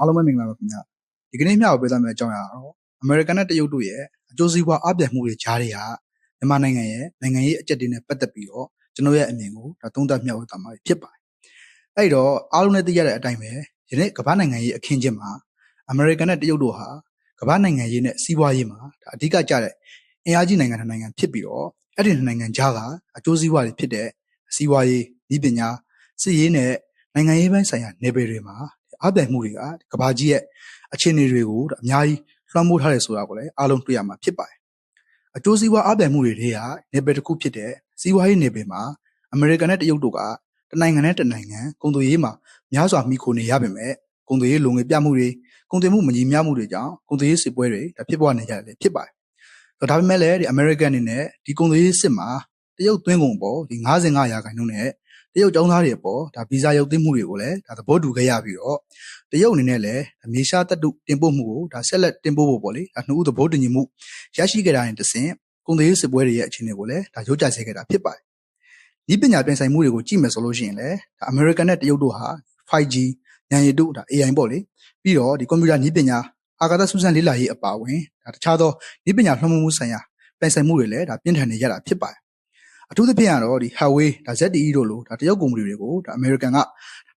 အားလုံးပဲမင်္ဂလာပါခင်ဗျာဒီကနေ့မျှဝေပေးသွားမယ့်အကြောင်းအရာကတော့အမေရိကန်နဲ့တရုတ်တို့ရဲ့အကျိုးစီးပွားအပြတ်မှုတွေကြားတွေကမြန်မာနိုင်ငံရဲ့နိုင်ငံရေးအကျပ်တွေနဲ့ပတ်သက်ပြီးတော့ကျွန်တော်ရဲ့အမြင်ကိုဒါသုံးသပ်မျှဝေသွားမှာဖြစ်ပါတယ်အဲ့တော့အားလုံးလည်းသိရတဲ့အတိုင်းပဲယနေ့ကမ္ဘာနိုင်ငံရေးအခင်းကျင်းမှာအမေရိကန်နဲ့တရုတ်တို့ဟာကမ္ဘာနိုင်ငံရေးနဲ့စီးပွားရေးမှာဒါအဓိကကျတဲ့အင်အားကြီးနိုင်ငံတစ်နိုင်ငံဖြစ်ပြီးတော့အဲ့ဒီနိုင်ငံကြားကအကျိုးစီးပွားတွေဖြစ်တဲ့စီးပွားရေးဤပညာစစ်ရေးနဲ့နိုင်ငံရေးပိုင်းဆိုင်ရာနယ်ပယ်တွေမှာ အပြိုင်မှုတွေကကဘာကြီးရဲ့အခြေအနေတွေကိုအများကြီးလွှမ်းမိုးထားတယ်ဆိုတာကိုလည်းအားလုံးတွေ့ရမှာဖြစ်ပါတယ်။အကျိုးစီးပွားအပြိုင်မှုတွေထဲကနေပယ်တစ်ခုဖြစ်တဲ့စီးပွားရေးနယ်ပယ်မှာအမေရိကန်နဲ့တရုတ်တို့ကတနိုင်ငံနဲ့တနိုင်ငံကုန်သွယ်ရေးမှာများစွာမိခိုနေရပါမယ်။ကုန်သွယ်ရေးလုံငွေပြမှုတွေကုန်သွယ်မှုမညီမျှမှုတွေကြောင့်ကုန်သွယ်ရေးစစ်ပွဲတွေဒါဖြစ်ပေါ်နေကြတယ်ဖြစ်ပါတယ်။ဒါပေမဲ့လည်းဒီအမေရိကန်အနေနဲ့ဒီကုန်သွယ်ရေးစစ်မှာတရုတ်သွင်းကုန်ပေါ်ဒီ55ရာခိုင်နှုန်းနဲ့ တရုတ်ចောင်းသားတွေပေါ်ဒါဗီဇာရုပ်သိမ်းမှုတွေကိုလည်းဒါသဘောတူခဲ့ရပြီးတော့တရုတ်အနေနဲ့လည်းမြေရှားတပ်တုတင်ပို့မှုကိုဒါဆက်လက်တင်ပို့ဖို့ပေါ့လေဒါနှစ်ဦးသဘောတူညီမှုရရှိခဲ့တာရင်တဆင့်ကုန်သွယ်ရေးစစ်ပွဲတွေရဲ့အခြေအနေကိုလည်းဒါရုပ်ကြစေခဲ့တာဖြစ်ပါတယ်။ဤပညာပြင်ဆိုင်မှုတွေကိုကြည့်မယ်ဆိုလို့ရှိရင်လည်းဒါအမေရိကန်နဲ့တရုတ်တို့ဟာ 5G ဉာဏ်ရည်တုဒါ AI ပေါ့လေပြီးတော့ဒီကွန်ပျူတာနည်းပညာအာကာသစူးစမ်းလေ့လာရေးအပါအဝင်ဒါတခြားသောနည်းပညာလွှမ်းမိုးမှုဆိုင်ရာပြင်ဆိုင်မှုတွေလည်းဒါပြင်းထန်နေကြတာဖြစ်ပါတယ် အထူးသဖြင့်ကတော့ဒီ Huawei ဒါ ZTE တို့လိုဒါတရုတ်ကုမ္ပဏီတွေကိုဒါအမေရိကန်က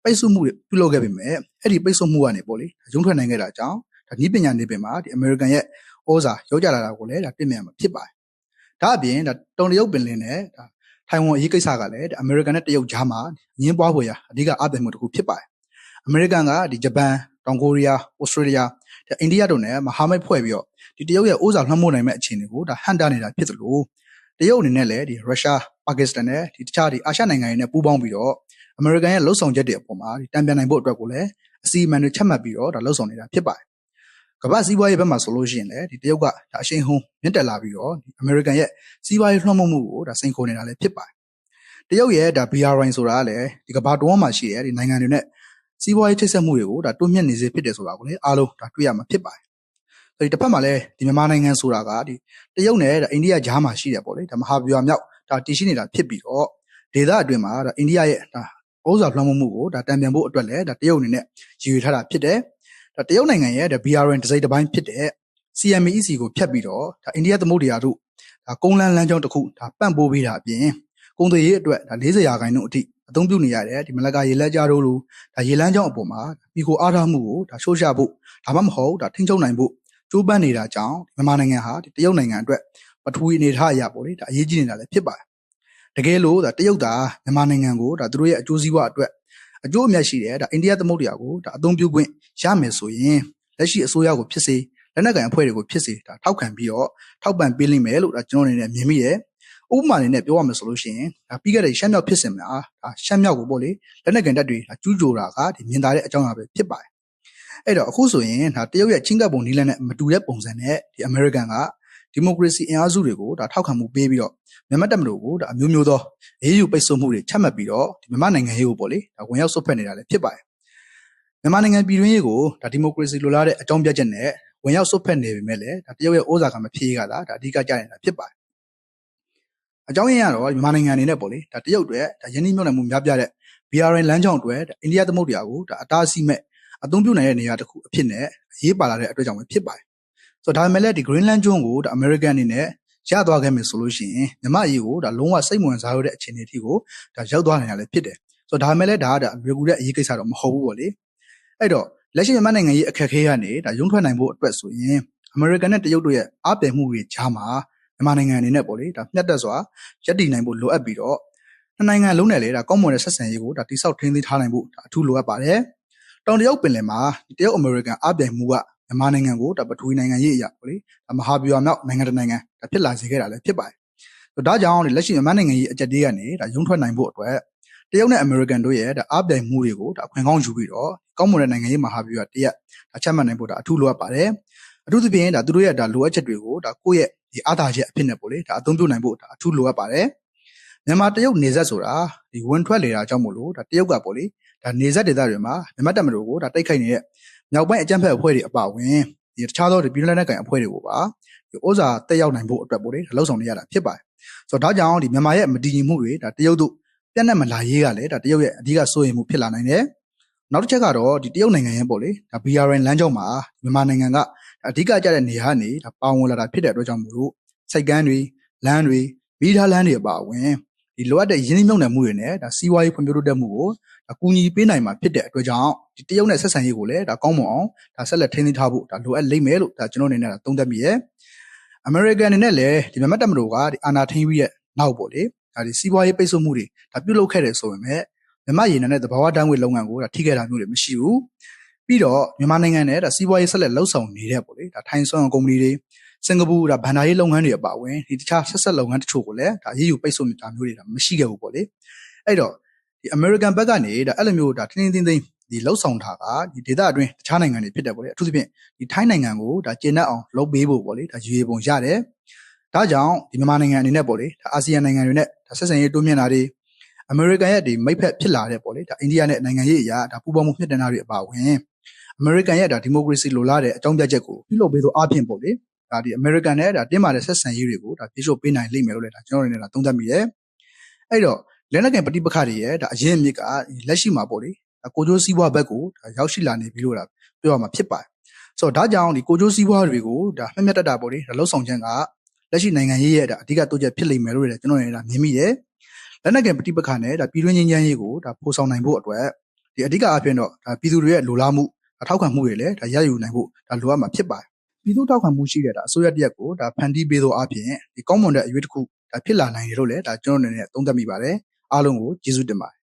ပိတ်ဆို့မှုတွေပြုလုပ်ခဲ့ပေမဲ့အဲ့ဒီပိတ်ဆို့မှုကနေပေါ့လေရုံးထွက်နိုင်ခဲ့တာကြောင့်ဒါနည်းပညာနေပင်မှာဒီအမေရိကန်ရဲ့ဩဇာရောက်ကြလာတာကိုလည်းဒါပြင်မြန်မှာဖြစ်ပါတယ်။ဒါအပြင်ဒါတုံတရုတ်ပင်လင်းနဲ့ဒါထိုင်ဝမ်အရေးကိစ္စကလည်းဒါအမေရိကန်နဲ့တရုတ်ကြားမှာညင်းပွားဖွယ်ရာအဓိကအပြည့်မှုတစ်ခုဖြစ်ပါတယ်။အမေရိကန်ကဒီဂျပန်တောင်ကိုရီးယားဩစတြေးလျဒါအိန္ဒိယတို့နဲ့မဟာမိတ်ဖွဲ့ပြီးတော့ဒီတရုတ်ရဲ့ဩဇာလွှမ်းမိုးနိုင်မဲ့အခြေအနေကိုဒါဟန်တာနေတာဖြစ်သလို တရုတ်အနေနဲ့လည်းဒီရုရှားပါကစ္စတန်နဲ့ဒီတခြားဒီအာရှနိုင်ငံတွေနဲ့ပူးပေါင်းပြီးတော့အမေရိကန်ရဲ့လှုပ်ဆောင်ချက်တွေအပေါ်မှာဒီတံပြန်နိုင်ဖို့အတွက်ကိုလည်းအစီအမံတွေချက်မှတ်ပြီးတော့ဒါလှုပ်ဆောင်နေတာဖြစ်ပါတယ်။ကမ္ဘာစီးပွားရေးဘက်မှာဆိုလို့ရှိရင်လည်းဒီတရုတ်ကဒါအရှိန်ဟုန်မြင့်တက်လာပြီးတော့ဒီအမေရိကန်ရဲ့စီးပွားရေးလွှမ်းမိုးမှုကိုဒါစိန်ခေါ်နေတာလည်းဖြစ်ပါတယ်။တရုတ်ရဲ့ဒါ BRI ဆိုတာကလည်းဒီကမ္ဘာတွန်းမှာရှိတဲ့ဒီနိုင်ငံတွေနဲ့စီးပွားရေးချိတ်ဆက်မှုတွေကိုဒါတွန်းမြင့်နေစေဖြစ်တယ်ဆိုတာကိုလည်းအားလုံးဒါတွေ့ရမှာဖြစ်ပါတယ် ဒီတစ်ဖက်မှာလည်းဒီမြန်မာနိုင်ငံဆိုတာကဒီတရုတ်နဲ့အိန္ဒိယကြားမှာရှိတယ်ပေါ့လေဒါမဟာဗျူဟာမြောက်ဒါတည်ရှိနေတာဖြစ်ပြီးတော့ဒေသအတွင်းမှာဒါအိန္ဒိယရဲ့ဒါဩဇာလွှမ်းမိုးမှုကိုဒါတံပြန်ဖို့အတွက်လည်းဒါတရုတ်အနေနဲ့ရည်ရွယ်ထားတာဖြစ်တယ်ဒါတရုတ်နိုင်ငံရဲ့ဒါ BRN တစ်စိတ်တစ်ပိုင်းဖြစ်တဲ့ CMEC ကိုဖြတ်ပြီးတော့ဒါအိန္ဒိယသမုဒ္ဒရာတို့ဒါကုန်းလန်းလမ်းကြောင်းတစ်ခုဒါပန့်ပိုးပေးတာအပြင်ကုန်သွယ်ရေးအတွက်ဒါ40ရာခိုင်နှုန်းအထိအသုံးပြုနေရတယ်ဒီမလကရေလက်ကြားတို့လိုဒါရေလမ်းကြောင်းအပေါ်မှာပြီးကိုအားထားမှုကိုဒါရှိုးရှဖို့ဒါမှမဟုတ်ဒါထိန်းချုပ်နိုင်ဖို့ ကျိုးပန်းနေတာကြောင့်မြန်မာနိုင်ငံဟာတရုတ်နိုင်ငံအတွက်ပထဝီအနေထားအရာပေါ့လေဒါအရေးကြီးနေတာလည်းဖြစ်ပါတယ်တကယ်လို့ဒါတရုတ်ဒါမြန်မာနိုင်ငံကိုဒါသူတို့ရဲ့အကျိုးစီးပွားအတွက်အကျိုးအမြတ်ရှိတယ်ဒါအိန္ဒိယသမုဒ္ဒရာကိုဒါအသုံးပြုခွင့်ရမယ်ဆိုရင်လက်ရှိအစိုးရကိုဖြစ်စေလက်နက်ကိုင်အဖွဲ့တွေကိုဖြစ်စေဒါထောက်ခံပြီးတော့ထောက်ပံ့ပေးလိမ့်မယ်လို့ဒါကျွန်တော်အနေနဲ့မြင်မိတယ်ဥပမာအနေနဲ့ပြောရမယ်ဆိုလို့ရှိရင်ဒါပြီးခဲ့တဲ့ရှမ်းမြောက်ဖြစ်စဉ်မှာဒါရှမ်းမြောက်ကိုပေါ့လေလက်နက်ကန်တပ်တွေဒါကျူးကျော်တာကဒီမြင်သာတဲ့အကြောင်းအရာပဲဖြစ်ပါတယ် အဲ့တော့အခုဆိုရင်ဒါတရုတ်ရဲ့ချင်းကပ်ပုံနီးလန်းနဲ့မတူတဲ့ပုံစံနဲ့ဒီအမေရိကန်ကဒီမိုကရေစီအင်အားစုတွေကိုဒါထောက်ခံမှုပေးပြီးတော့မြန်မာတပ်မတော်ကိုဒါအမျိုးမျိုးသောအေးအေးပိတ်ဆို့မှုတွေချမှတ်ပြီးတော့ဒီမြန်မာနိုင်ငံရေးကိုပေါ့လေဒါဝင်ရောက်ဆွတ်ဖက်နေတာလည်းဖြစ်ပါတယ်မြန်မာနိုင်ငံပြည်တွင်းရေးကိုဒါဒီမိုကရေစီလိုလားတဲ့အကြောင်းပြချက်နဲ့ဝင်ရောက်ဆွတ်ဖက်နေပေမဲ့လည်းဒါတရုတ်ရဲ့ဩဇာကမဖြေးရတာဒါအဓိကကြနေတာဖြစ်ပါတယ်အကြောင်းရင်းကတော့မြန်မာနိုင်ငံအနေနဲ့ပေါ့လေဒါတရုတ်တွေဒါယင်းနှိမ့်မြုံနိုင်မှုများပြတဲ့ BRN လမ်းကြောင်းအတွက်အိန္ဒိယသမုဒ္ဒရာကိုဒါအတားအဆီးမဲ့ အသုံးပြုနိုင်တဲ့နေရာတစ်ခုအဖြစ်နဲ့အရေးပါလာတဲ့အတွက်ကြောင့်ပဲဖြစ်ပါတယ်။ဆိုတော့ဒါပေမဲ့လည်းဒီ Greenland ကျွန်းကိုဒါ American အနေနဲ့ရသွားခဲ့မယ်ဆိုလို့ရှိရင်မြမအရေးကိုဒါလုံးဝစိတ်ဝင်စားရတဲ့အခြေအနေအထိကိုဒါရောက်သွားနိုင်ရလည်းဖြစ်တယ်။ဆိုတော့ဒါပေမဲ့လည်းဒါကဒါလွယ်ကူတဲ့အရေးကိစ္စတော့မဟုတ်ဘူးပေါ့လေ။အဲ့တော့လက်ရှိမြန်မာနိုင်ငံရေးအခက်အခဲကနေဒါရုံးထွက်နိုင်ဖို့အတွက်ဆိုရင် American နဲ့တရုတ်တို့ရဲ့အားပြိုင်မှုတွေကြားမှာမြန်မာနိုင်ငံအနေနဲ့ပေါ့လေဒါမျက်တက်စွာရပ်တည်နိုင်ဖို့လိုအပ်ပြီးတော့နှစ်နိုင်ငံလုံးနဲ့လေဒါကောင်းမွန်တဲ့ဆက်ဆံရေးကိုဒါတိစောက်ထင်းသေးထားနိုင်ဖို့ဒါအထူးလိုအပ်ပါတယ်။ တောင်တရုတ်ပင်လယ်မှာတရုတ်အမေရိကန်အပြိုင်မှုကမြန်မာနိုင်ငံကိုဒါပထဝီနိုင်ငံရေးအရာပေါ့လေမဟာဗျူဟာမြောက်နိုင်ငံတစ်နိုင်ငံဒါဖြစ်လာစေခဲ့တာလည်းဖြစ်ပါတယ်ဒါကြောင့်လက်ရှိမြန်မာနိုင်ငံရေးအကြက်တေးကနေဒါရုံးထွက်နိုင်ဖို့အတွက်တရုတ်နဲ့အမေရိကန်တို့ရဲ့ဒါအပြိုင်မှုတွေကိုဒါအခွင့်ကောင်းယူပြီးတော့ကောင်းမွန်တဲ့နိုင်ငံရေးမဟာဗျူဟာတရက်ဒါချက်မှတ်နိုင်ဖို့ဒါအထူးလိုအပ်ပါတယ်အထူးသဖြင့်ဒါသူတို့ရဲ့ဒါလိုအပ်ချက်တွေကိုဒါကိုယ့်ရဲ့ဒီအားသာချက်အဖြစ်နဲ့ပေါ့လေဒါအသုံးပြုနိုင်ဖို့ဒါအထူးလိုအပ်ပါတယ် မြန်မာတရုတ်နေဆက်ဆိုတာဒီဝင်ထွက်လေတာကြောင့်မို့လို့ဒါတရုတ်ကပေါ့လေဒါနေဆက်ဒေသတွေမှာမြမတ်တပ်မတော်ကိုဒါတိုက်ခိုက်နေတဲ့မြောက်ပိုင်းအကြမ်းဖက်အဖွဲ့တွေအပါအဝင်ဒီတခြားသောဒီပြည်နယ်လက်ကန်အဖွဲ့တွေကိုပါဒီဥစ္စာတက်ရောက်နိုင်ဖို့အတွက်ပို့လေလှုပ်ဆောင်နေရတာဖြစ်ပါတယ်ဆိုတော့ဒါကြောင့်ဒီမြန်မာရဲ့မတည်ငြိမ်မှုတွေဒါတရုတ်တို့ပြတ်နှက်မလာရေးကလည်းဒါတရုတ်ရဲ့အဓိကစိုးရိမ်မှုဖြစ်လာနိုင်တယ်နောက်တစ်ချက်ကတော့ဒီတရုတ်နိုင်ငံရဲ့ပေါ့လေဒါ BRN လမ်းကြောင်းမှာမြန်မာနိုင်ငံကအဓိကကျတဲ့နေရာကနေဒါပါဝင်လာတာဖြစ်တဲ့အတွက်ကြောင့်မို့လို့စိုက်ကမ်းတွေလမ်းတွေမိသားလမ်းတွေအပါအဝင် ဒီလိုအပ်တဲ့ရင်းနှီးမြှုပ်နှံမှုတွေနဲ့ဒါစီးပွားရေးဖွံ့ဖြိုးတိုးတက်မှုကိုဒါကူညီပေးနိုင်မှာဖြစ်တဲ့အတွက်ကြောင့်ဒီတရုတ်နဲ့ဆက်ဆံရေးကိုလည်းဒါကောင်းမွန်အောင်ဒါဆက်လက်ထိန်းသိမ်းထားဖို့ဒါလိုအပ်လိမ့်မယ်လို့ဒါကျွန်တော်အနေနဲ့ဒါသုံးသပ်မိရဲ့အမေရိကန်အနေနဲ့လည်းဒီမြန်မာတပ်မတော်ကဒီအာဏာထိန်းပြီးရဲ့နောက်ပေါ့လေဒါဒီစီးပွားရေးပိတ်ဆို့မှုတွေဒါပြုလုပ်ခဲ့တယ်ဆိုပေမဲ့မြန်မာရေနံနဲ့သဘာဝဓာတ်ငွေလုပ်ငန်းကိုဒါထိခဲ့တာမျိုးတွေမရှိဘူးပြီးတော့မြန်မာနိုင်ငံနဲ့ဒါစီးပွားရေးဆက်လက်လှုပ်ဆောင်နေတဲ့ပေါ့လေဒါထိုင်းဆွမ်းကုမ္ပဏီတွေ စင်ကာပူဒါဘန်ဒါရေးလုပ်ငန်းတွေအပါအဝင်ဒီတခြားဆက်ဆက်လုပ်ငန်းတချို့ကိုလည်းဒါအရေးယူပိတ်ဆို့နေတာမျိုးတွေဒါမရှိခဲ့ဘူးပေါ့လေအဲ့တော့ဒီ American ဘက်ကနေဒါအဲ့လိုမျိုးဒါတင်းတင်းတင်းတင်းဒီလှုပ်ဆောင်တာကဒီဒေသအတွင်းတခြားနိုင်ငံတွေဖြစ်တယ်ပေါ့လေအထူးသဖြင့်ဒီထိုင်းနိုင်ငံကိုဒါကျင့်တတ်အောင်လုပ်ပေးဖို့ပေါ့လေဒါရွေပုံရတယ်ဒါကြောင့်ဒီမြန်မာနိုင်ငံအနေနဲ့ပေါ့လေဒါအာဆီယံနိုင်ငံတွေနဲ့ဒါဆက်ဆံရေးတိုးမြှင့်တာတွေအမေရိကန်ရဲ့ဒီမိတ်ဖက်ဖြစ်လာတဲ့ပေါ့လေဒါအိန္ဒိယနဲ့နိုင်ငံရေးအရာဒါပူးပေါင်းမှုမြင့်တင်တာတွေအပါအဝင်အမေရိကန်ရဲ့ဒါဒီမိုကရေစီလိုလားတဲ့အကြောင်းပြချက်ကိုပြုလုပ်ပေးသောအပြင်ပေါ့လေ ဒါဒီအမေရိကန်နဲ့ဒါတင်းမာတဲ့ဆက်ဆံရေးတွေကိုဒါပြေလျှော့ပေးနိုင်လိမ့်မယ်လို့လည်းဒါကျွန်တော်တို့အနေနဲ့ဒါသုံးသပ်မိတယ်အဲ့တော့လက်နက်ကင်ပဋိပက္ခတွေရဲ့ဒါအရင်အမြစ်ကလက်ရှိမှာပေါ့လေဒါကိုကျိုးစည်းပွားဘက်ကိုဒါရောက်ရှိလာနေပြီလို့ဒါပြောရမှာဖြစ်ပါတယ်ဆိုတော့ဒါကြောင့်ဒီကိုကျိုးစည်းပွားတွေကိုဒါမှတ်မြတ်တတ်တာပေါ့လေဒါလှုပ်ဆောင်ခြင်းကလက်ရှိနိုင်ငံရေးရဲ့ဒါအဓိကတိုးချက်ဖြစ်လိမ့်မယ်လို့လည်းကျွန်တော်အနေနဲ့ဒါမြင်မိတယ်လက်နက်ကင်ပဋိပက္ခနဲ့ဒါပြည်တွင်းငြိမ်းချမ်းရေးကိုဒါပို့ဆောင်နိုင်ဖို့အတွက်ဒီအဓိကအဖြစ်တော့ဒါပြည်သူတွေရဲ့လိုလားမှုအထောက်ခံမှုတွေလည်းဒါရယူနိုင်ဖို့ဒါလိုအပ်မှာဖြစ်ပါတယ် ပြည်သူထောက်ခံမှုရှိတဲ့ဒါအစိုးရတရက်ကိုဒါဖန်တီးပေးသောအပြင်ဒီကောင်းမွန်တဲ့အရွေးတစ်ခုဒါဖြစ်လာနိုင်တယ်လို့လည်းဒါကျွန်တော်အနေနဲ့သုံးသပ်မိပါတယ်အားလုံးကိုကျေးဇူးတင်ပါတယ်